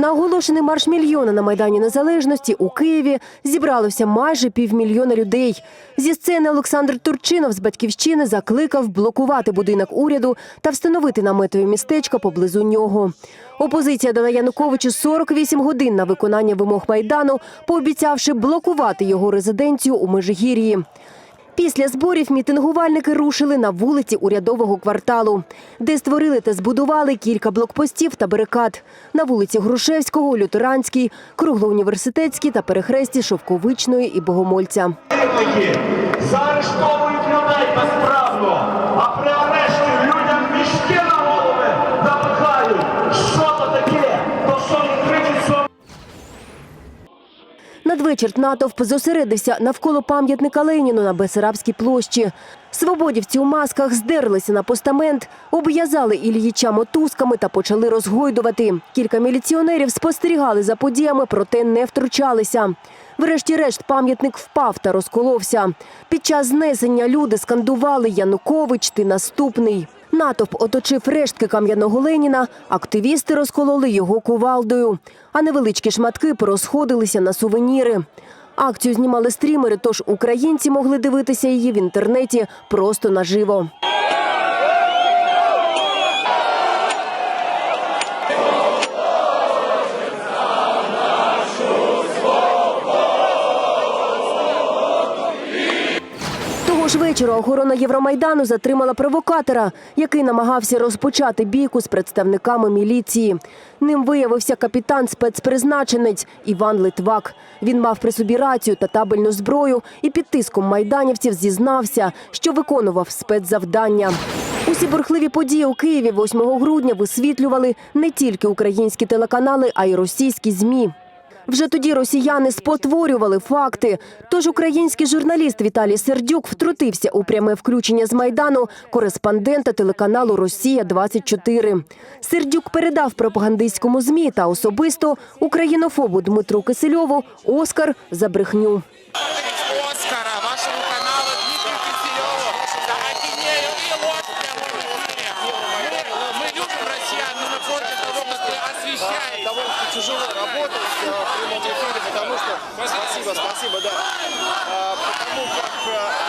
На оголошений марш мільйона на Майдані Незалежності у Києві зібралося майже півмільйона людей. Зі сцени Олександр Турчинов з батьківщини закликав блокувати будинок уряду та встановити наметові містечка поблизу нього. Опозиція дала Януковичу 48 годин на виконання вимог майдану, пообіцявши блокувати його резиденцію у Межигір'ї. Після зборів мітингувальники рушили на вулиці урядового кварталу, де створили та збудували кілька блокпостів та барикад на вулиці Грушевського, Лютеранській, Круглоуніверситетській та перехресті Шовковичної і Богомольця. Такі Надвечір натовп зосередився навколо пам'ятника Леніну на Бесарабській площі. Свободівці у масках здерлися на постамент, обв'язали Ільїча мотузками та почали розгойдувати. Кілька міліціонерів спостерігали за подіями, проте не втручалися. Врешті-решт пам'ятник впав та розколовся. Під час знесення люди скандували Янукович, ти наступний. Натовп оточив рештки кам'яного Леніна, активісти розкололи його кувалдою, а невеличкі шматки порозходилися на сувеніри. Акцію знімали стрімери, тож українці могли дивитися її в інтернеті просто наживо. Того ж вечора охорона Євромайдану затримала провокатора, який намагався розпочати бійку з представниками міліції. Ним виявився капітан спецпризначенець Іван Литвак. Він мав при собі рацію та табельну зброю і під тиском майданівців зізнався, що виконував спецзавдання. Усі бурхливі події у Києві 8 грудня висвітлювали не тільки українські телеканали, а й російські змі. Вже тоді росіяни спотворювали факти. Тож український журналіст Віталій Сердюк втрутився у пряме включення з майдану кореспондента телеканалу Росія 24 Сердюк передав пропагандистському змі та особисто українофобу Дмитру Кисельову Оскар за брехню. Оскара вашему каналу Дмитрию Киселеву за и ложь тяжело работать э, в прямом эфире, потому что... Спасибо, спасибо, да. Потому как э,